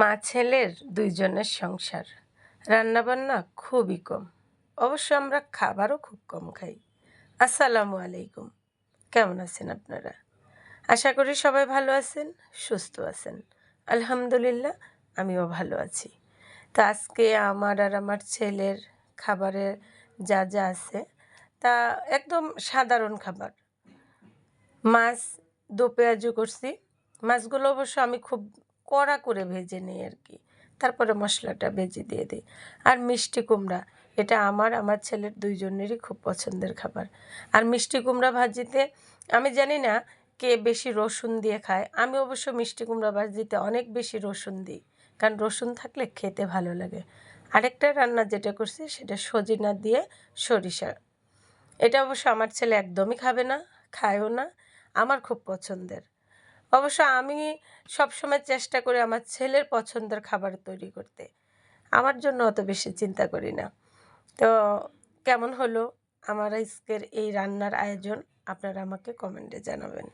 মা ছেলের দুইজনের সংসার। রান্নাবান্না খুবই কম। অবশ্য আমরা খাবারও খুব কম খাই। আসসালামু আলাইকুম। কেমন আছেন আপনারা? আশা করি সবাই ভালো আছেন, সুস্থ আছেন। আলহামদুলিল্লাহ, আমিও ভালো আছি। তা আজকে আমার আর আমার ছেলের খাবারে যা যা আছে, তা একদম সাধারণ খাবার। মাছ, দো পেঁয়াজু করছি। মাছগুলো অবশ্য আমি খুব কড়া করে ভেজে নিই আর কি। তারপরে মশলাটা ভেজে দিয়ে দিই। আর মিষ্টি কুমড়া, এটা আমার আমার ছেলের দুইজনেরই খুব পছন্দের খাবার। আর মিষ্টি কুমড়া ভাজিতে, আমি জানি না কে বেশি রসুন দিয়ে খায়। আমি অবশ্য মিষ্টি কুমড়া ভাজিতে অনেক বেশি রসুন দিই, কারণ রসুন থাকলে খেতে ভালো লাগে। আরেকটা রান্না যেটা করছি, সেটা সজিনা দিয়ে সরিষা। এটা অবশ্য আমার ছেলে একদমই খাবে না, খায়ও না, আমার খুব পছন্দের। অবশ্য আমি সবসময় চেষ্টা করি আমার ছেলের পছন্দের খাবার তৈরি করতে। আমার জন্য অত বেশি চিন্তা করি না। তো কেমন হলো আমার আজকের এই রান্নার আয়োজন? আপনারা আমাকে কমেন্টে জানাবেন।